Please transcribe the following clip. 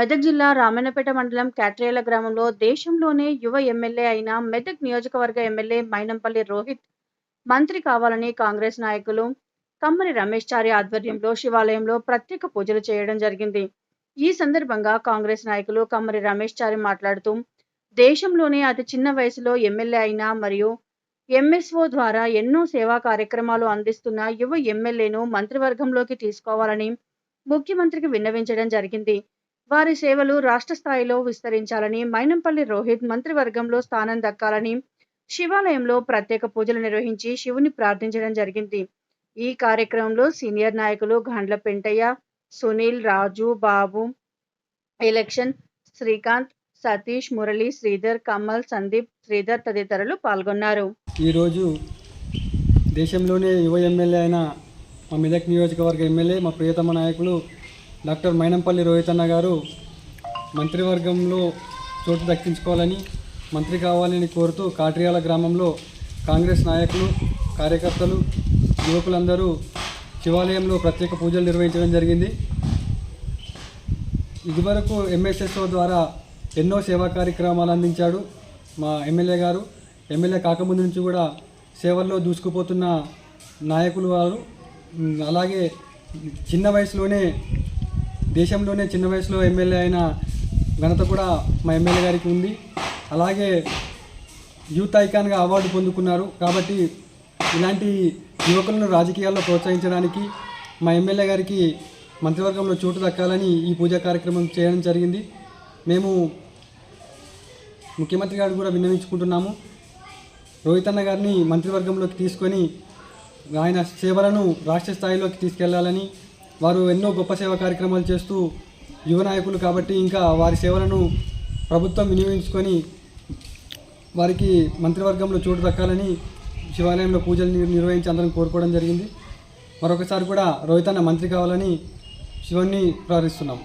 మెదక్ జిల్లా రామన్నపేట మండలం కాట్రేల గ్రామంలో దేశంలోనే యువ ఎమ్మెల్యే అయిన మెదక్ నియోజకవర్గ ఎమ్మెల్యే మైనంపల్లి రోహిత్ మంత్రి కావాలని కాంగ్రెస్ నాయకులు కమ్మరి రమేష్ చారి ఆధ్వర్యంలో శివాలయంలో ప్రత్యేక పూజలు చేయడం జరిగింది. ఈ సందర్భంగా కాంగ్రెస్ నాయకులు కమ్మరి రమేష్ చారి మాట్లాడుతూ దేశంలోనే అతి చిన్న వయసులో ఎమ్మెల్యే అయిన మరియు ఎంఎస్ఓ ద్వారా ఎన్నో సేవా కార్యక్రమాలు అందిస్తున్న యువ ఎమ్మెల్యేను మంత్రివర్గంలోకి తీసుకోవాలని ముఖ్యమంత్రికి విన్నవించడం జరిగింది. వారి సేవలు రాష్ట్ర స్థాయిలో విస్తరించాలని మైనంపల్లి రోహిత్ మంత్రివర్గంలో స్థానం దక్కాలని శివాలయంలో ప్రత్యేక పూజలు నిర్వహించి శివుని ప్రార్థించడం జరిగింది. ఈ కార్యక్రమంలో సీనియర్ నాయకులు గండ్ల పెంటయ్య సునీల్ రాజు బాబు ఎలక్షన్ శ్రీకాంత్ సతీష్ మురళి శ్రీధర్ కమల్ సందీప్ శ్రీధర్ తదితరులు పాల్గొన్నారు. ఈరోజు దేశంలోనే యువ ఎమ్మెల్యే అయిన మా మెదక్ నియోజకవర్గ ఎమ్మెల్యే మా ప్రియతమ నాయకులు డాక్టర్ మైనంపల్లి రోహితన్న గారు మంత్రివర్గంలో చోటు దక్కించుకోవాలని మంత్రి కావాలని కోరుతూ కాట్రియాల గ్రామంలో కాంగ్రెస్ నాయకులు కార్యకర్తలు యువకులందరూ శివాలయంలో ప్రత్యేక పూజలు నిర్వహించడం జరిగింది. ఇదివరకు ఎంఎస్ఎస్ఓ ద్వారా ఎన్నో సేవా కార్యక్రమాలు అందించాడు మా ఎమ్మెల్యే గారు. ఎమ్మెల్యే కాకముందు నుంచి కూడా సేవల్లో దూసుకుపోతున్న నాయకులు వారు. అలాగే చిన్న వయసులోనే దేశంలోనే చిన్న వయసులో ఎమ్మెల్యే అయిన ఘనత కూడా మా ఎమ్మెల్యే గారికి ఉంది. అలాగే యూత్ ఐకాన్గా అవార్డు పొందుకున్నారు. కాబట్టి ఇలాంటి యువకులను రాజకీయాల్లో ప్రోత్సహించడానికి మా ఎమ్మెల్యే గారికి మంత్రివర్గంలో చోటు దక్కాలని ఈ పూజా కార్యక్రమం చేయడం జరిగింది. మేము ముఖ్యమంత్రి గారు కూడా విన్నవించుకుంటున్నాము. రోహిత్ అన్న గారిని మంత్రివర్గంలోకి తీసుకొని ఆయన సేవలను రాష్ట్ర స్థాయిలోకి తీసుకెళ్ళాలని వారు ఎన్నో గొప్ప సేవా కార్యక్రమాలు చేస్తూ యువ నాయకులు కాబట్టి ఇంకా వారి సేవలను ప్రభుత్వం వినియోగించుకొని వారికి మంత్రివర్గంలో చోటు దక్కాలని శివాలయంలో పూజలు నిర్వహించి అందరం కోరుకోవడం జరిగింది. మరొకసారి కూడా రోహిత్ అన్న మంత్రి కావాలని శివుణ్ణి ప్రార్థిస్తున్నాము.